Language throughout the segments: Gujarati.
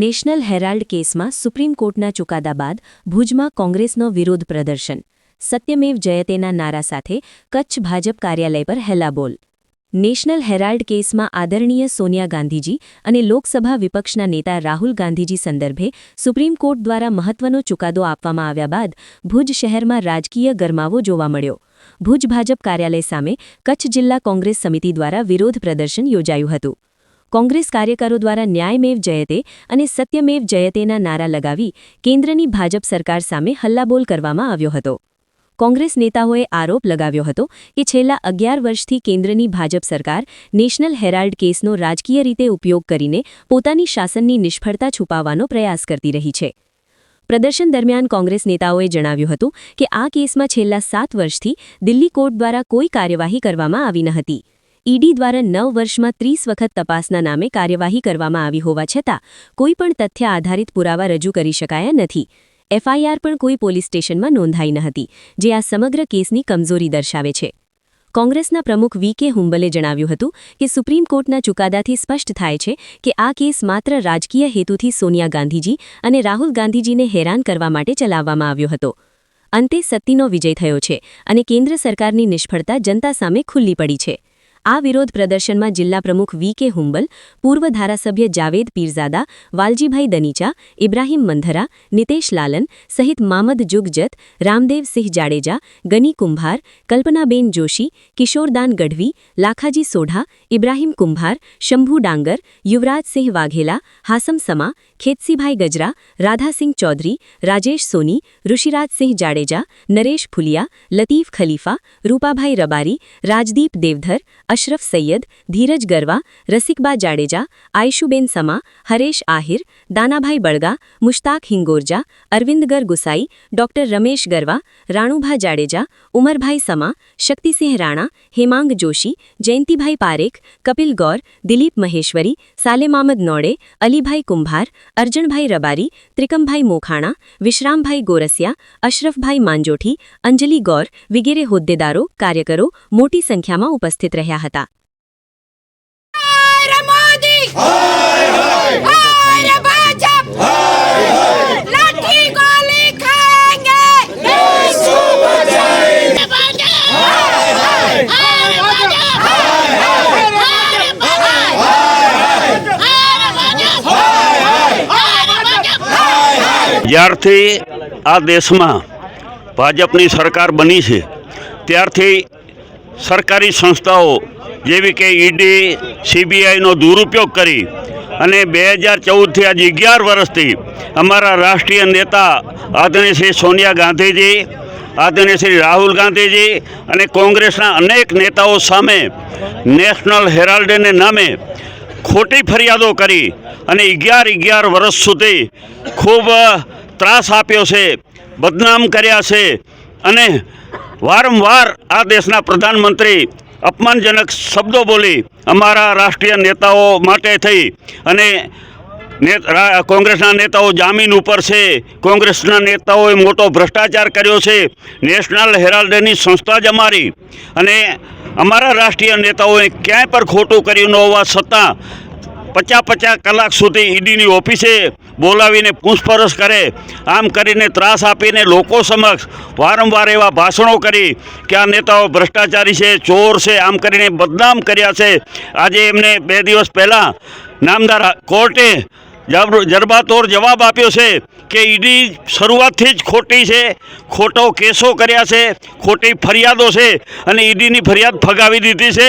નેશનલ હેરાલ્ડ કેસમાં સુપ્રીમ કોર્ટના ચુકાદા બાદ ભુજમાં કોંગ્રેસનો વિરોધ પ્રદર્શન. સત્યમેવ જયતેના નારા સાથે કચ્છ ભાજપ કાર્યાલય પર હેલાબોલ. નેશનલ હેરાલ્ડ કેસમાં આદરણીય સોનિયા ગાંધીજી અને લોકસભા વિપક્ષના નેતા રાહુલ ગાંધીજી સંદર્ભે સુપ્રીમ કોર્ટ દ્વારા મહત્વનો ચુકાદો આપવામાં આવ્યા બાદ ભુજ શહેરમાં રાજકીય ગરમાવો જોવા મળ્યો. ભુજ ભાજપ કાર્યાલય સામે કચ્છ જિલ્લા કોંગ્રેસ સમિતિ દ્વારા વિરોધ પ્રદર્શન યોજાયું હતું. કોંગ્રેસ કાર્યકરો દ્વારા ન્યાયમેવ જયતે અને સત્યમેવ જયતેના નારા લગાવી કેન્દ્રની ભાજપ સરકાર સામે હલ્લાબોલ કરવામાં આવ્યો હતો. કોંગ્રેસ નેતાઓએ આરોપ લગાવ્યો હતો કે છેલ્લા અગિયાર વર્ષથી કેન્દ્રની ભાજપ સરકાર નેશનલ હેરાલ્ડ કેસનો રાજકીય રીતે ઉપયોગ કરીને પોતાની શાસનની નિષ્ફળતા છુપાવવાનો પ્રયાસ કરતી રહી છે. પ્રદર્શન દરમિયાન કોંગ્રેસ નેતાઓએ જણાવ્યું હતું કે આ કેસમાં છેલ્લા સાત વર્ષથી દિલ્હી કોર્ટ દ્વારા કોઈ કાર્યવાહી કરવામાં આવી ન હતી. ઈડી દ્વારા નવ વર્ષમાં ત્રીસ વખત તપાસના નામે કાર્યવાહી કરવામાં આવી હોવા છતાં, કોઈ પણ તથ્ય આધારિત પુરાવા રજૂ કરી શકાયા નથી. એફઆઈઆર પણ કોઈ પોલીસ સ્ટેશનમાં નોંધાઈ ન હતી, જે આ સમગ્ર કેસની કમજોરી દર્શાવે છે. કોંગ્રેસના પ્રમુખ વી કે હુંબલે જણાવ્યું હતું કે સુપ્રીમ કોર્ટના ચુકાદાથી સ્પષ્ટ થાય છે કે આ કેસ માત્ર રાજકીય હેતુથી સોનિયા ગાંધીજી અને રાહુલ ગાંધીજીને હેરાન કરવા માટે ચલાવવામાં આવ્યો હતો. અંતે સત્તીનો વિજય થયો છે અને કેન્દ્ર સરકારની નિષ્ફળતા જનતા સામે ખુલ્લી પડી છે. આ વિરોધ પ્રદર્શનમાં જિલ્લા પ્રમુખ વી કે હુંબલ પૂર્વ ધારાસભ્ય જાવેદ પીરઝાદા વાલજીભાઈ દનીચા ઇબ્રાહીમ મંધરા નિતેશ લાલન સહિત મામદ જુગજત રામદેવસિંહ જાડેજા ગની કુંભાર કલ્પનાબેન જોશી કિશોરદાન ગઢવી લાખાજી સોઢા ઇબ્રાહીમ કુંભાર શંભુ ડાંગર યુવરાજસિંહ વાઘેલા હાસમ સમા ખેતસીભાઈ ગજરા રાધાસિંહ ચૌધરી રાજેશ સોની ઋષિરાજસિંહ જાડેજા નરેશ ફુલિયા લતીફ ખલીફા રૂપાભાઈ રબારી રાજદીપ દેવધર અશરફ સૈયદ ધીરજ ગરવા રસિકબા જાડેજા આયશુબેન સમા હરેશ આહિર દાનાભાઈ બળગા મુશ્તાક હિંગોરજા અરવિંદગર ગુસાઈ ડોક્ટર રમેશ ગરવા રાણુભા જાડેજા ઉમરભાઈ સમા શક્તિસિંહ રાણા હેમાંગ જોશી જયંતિભાઈ પારેખ કપિલ ગૌર દિલીપ મહેશ્વરી સાલેમામદ નોડે અલીભાઈ કુંભાર અર્જણભાઈ રબારી ત્રિકમભાઈ મોખાણા વિશ્રામભાઈ ગોરસિયા અશરફભાઈ માંજોઠી અંજલિ ગૌર વિગેરે હોદ્દેદારો કાર્યકરો મોટી સંખ્યામાં ઉપસ્થિત રહ્યા હતા હતા જ્યારથી આ દેશમાં ભાજપની સરકાર બની છે ત્યારથી સરકારી સંસ્થાઓ જેવી કે ઈડી સીબીઆઈનો દુરુપયોગ કરી અને બે હજાર ચૌદથી આજે અગિયાર વર્ષથી અમારા રાષ્ટ્રીય નેતા આદરણીય શ્રી સોનિયા ગાંધીજી, આદરણીય શ્રી રાહુલ ગાંધીજી અને કોંગ્રેસના અનેક નેતાઓ સામે નેશનલ હેરાલ્ડને નામે ખોટી ફરિયાદો કરી અને અગિયાર અગિયાર વર્ષ સુધી ખૂબ ત્રાસ આપ્યો છે, બદનામ કર્યા છે અને વારંવાર આ દેશના પ્રધાનમંત્રી અપમાનજનક શબ્દો બોલી અમારા રાષ્ટ્રીય નેતાઓ માટે થઈ અને કોંગ્રેસના નેતાઓ જામીન ઉપર છે. કોંગ્રેસના નેતાઓએ મોટો ભ્રષ્ટાચાર કર્યો છે. નેશનલ હેરાલ્ડની સંસ્થા જ અમારી. અને અમારા રાષ્ટ્રીય નેતાઓએ ક્યાંય પર ખોટું કર્યું ન હોવા છતાં પચાસ પચાસ કલાક સુધી ઈડીની ઓફિસે બોલાવીને પૂછપરછ કરે. આમ કરીને ત્રાસ આપીને લોકો સમક્ષ વારંવાર એવા ભાષણો કરી કે આ નેતાઓ ભ્રષ્ટાચારી છે, ચોર છે, આમ કરીને બદનામ કર્યા છે. આજે એમને બે દિવસ પહેલાં નામદાર કોર્ટે જરબાતોર જવાબ આપ્યો છે કે ઈડી શરૂઆતથી જ ખોટી છે. ખોટો કેસો કર્યા છે, ખોટી ફરિયાદો છે અને ઈડીની ફરિયાદ ફગાવી દીધી છે.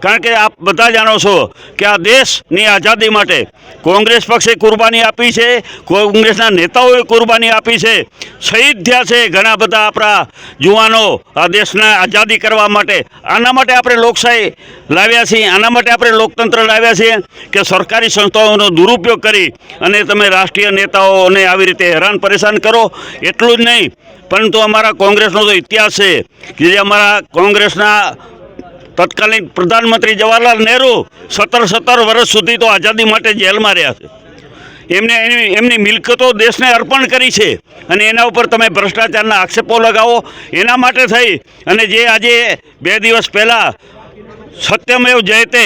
કારણ કે આપ બધા જાણો છો કે આ દેશની આઝાદી માટે કોંગ્રેસ પક્ષે કુરબાની આપી છે, કોંગ્રેસના નેતાઓએ કુરબાની આપી છે. શહીદ થયા છે ઘણા બધા આપણા યુવાનો આ દેશના આઝાદી કરવા માટે. આના માટે આપણે લોકશાહી લાવ્યા છીએ, આના માટે આપણે લોકતંત્ર લાવ્યા છીએ કે સરકારી સંસ્થાઓનો દુરુપયોગ કરી અને તમે રાષ્ટ્રીય નેતાઓને આવી રીતે હેરાન પરેશાન કરો. એટલું જ નહીં પરંતુ અમારા કોંગ્રેસનો તો ઇતિહાસ છે કે જે અમારા કોંગ્રેસના તત્કાલીન પ્રધાનમંત્રી જવાહરલાલ નહેરુ સત્તર સત્તર વર્ષ સુધી તો આઝાદી માટે જેલમાં રહ્યા છે. એમને એની એમની મિલકતો દેશને અર્પણ કરી છે અને એના ઉપર તમે ભ્રષ્ટાચારના આક્ષેપો લગાવો, એના માટે થઈ અને જે આજે બે દિવસ પહેલાં સત્યમેવ જયતે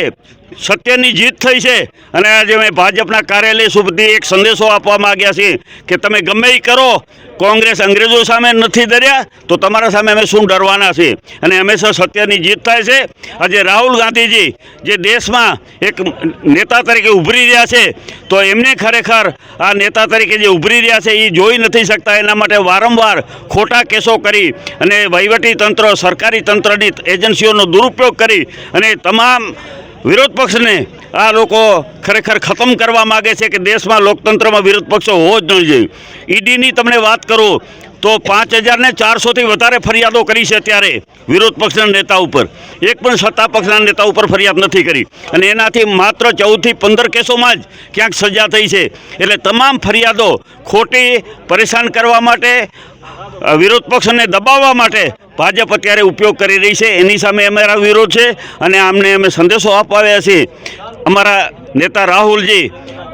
સત્યની જીત થઈ છે. અને આજે અમે ભાજપના કાર્યાલય સુધી એક સંદેશો આપવા માંગ્યા છીએ કે તમે ગમે એ કરો, કોંગ્રેસ અંગ્રેજો સામે નથી ડર્યા તો તમારા સામે અમે શું ડરવાના છીએ? અને હંમેશા સત્યની જીત થાય છે. આજે રાહુલ ગાંધીજી જે દેશમાં એક નેતા તરીકે ઉભરી રહ્યા છે, તો એમને ખરેખર આ નેતા તરીકે જે ઉભરી રહ્યા છે એ જોઈ નથી શકતા. એના માટે વારંવાર ખોટા કેસો કરી અને વહીવટી તંત્ર, સરકારી તંત્રની એજન્સીઓનો દુરુપયોગ કરી અને તમામ વિરોધ પક્ષને આ લોકો ખરેખર ખતમ કરવા માગે છે કે દેશમાં લોકતંત્રમાં વિરોધ પક્ષો હોવો જ નહીં જોઈએ. ઈડીની તમને વાત કરું તો પાંચ હજારને ચારસોથી વધારે ફરિયાદો કરી છે અત્યારે વિરોધ પક્ષના નેતા ઉપર. એક પણ સત્તા પક્ષના નેતા ઉપર ફરિયાદ નથી કરી. અને એનાથી માત્ર ચૌદથી પંદર કેસોમાં જ ક્યાંક સજા થઈ છે. એટલે તમામ ફરિયાદો ખોટી, પરેશાન કરવા માટે વિરોધ પક્ષને દબાવવા માટે ભાજપ અત્યારે ઉપયોગ કરી રહી છે. એની સામે અમારા વિરોધ છે અને આમને અમે સંદેશો અપાવ્યા છીએ. અમારા નેતા રાહુલજી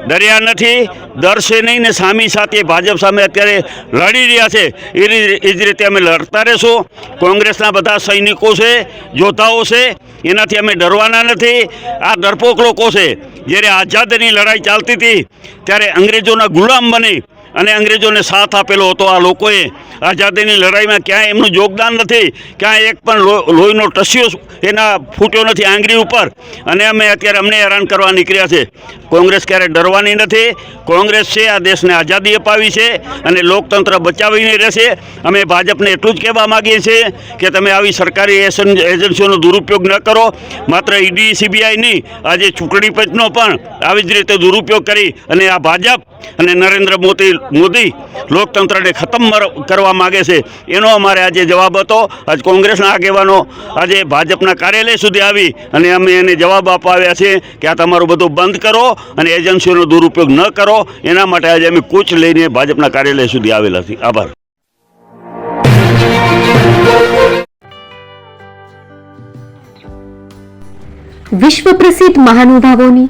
ડર્યા નથી, ડરશે નહીં ને સામી સાથે ભાજપ સામે અત્યારે લડી રહ્યા છે. એ એ જ રીતે અમે લડતા રહેશું. કોંગ્રેસના બધા સૈનિકો છે, યોદ્ધાઓ છે, એનાથી અમે ડરવાના નથી. આ ડરપોક લોકો છે, જ્યારે આઝાદીની લડાઈ ચાલતી હતી, ત્યારે અંગ્રેજોના ગુલામ બની અને અંગ્રેજોને સાથ આપેલો હતો આ લોકોએ આઝાદીની લડાઈમાં ક્યાંય એમનું યોગદાન નથી, ક્યાંય એક પણ લોહીનો ટસ્યો એના ફૂટ્યો નથી આંગળી ઉપર. અને અમે અત્યારે અમને હેરાન કરવા નીકળ્યા છે. કોંગ્રેસ ક્યારે ડરવાની નથી, કોંગ્રેસ છે, આ દેશને આઝાદી અપાવી છે અને લોકતંત્ર બચાવીને રહેશે. અમે ભાજપને એટલું જ કહેવા માગીએ છીએ કે તમે આવી સરકારી એજન્સીઓનો દુરુપયોગ ન કરો. માત્ર ઈડી, સીબીઆઈની આજે ચૂંટણી પંચનો પણ આવી જ રીતે દુરુપયોગ કરી અને આ ભાજપ અને નરેન્દ્ર મોદી મોદી લોકતંત્રને ખતમ કરવા માગે છે. એનો અમારે આજે જવાબ હતો. આજ કોંગ્રેસના આગેવાનો આજે ભાજપના કાર્યાલય સુધી આવી અને અમે એને જવાબ આપવા છે કે આ તમારું બધું બંધ કરો અને એજન્સીઓનો દુરુપયોગ ન કરો. એના માટે આજે અમે કૂચ લઈને ભાજપના કાર્યાલય સુધી આવેલા છીએ. આભાર. વિશ્વ પ્રસિદ્ધ મહાનુભાવોની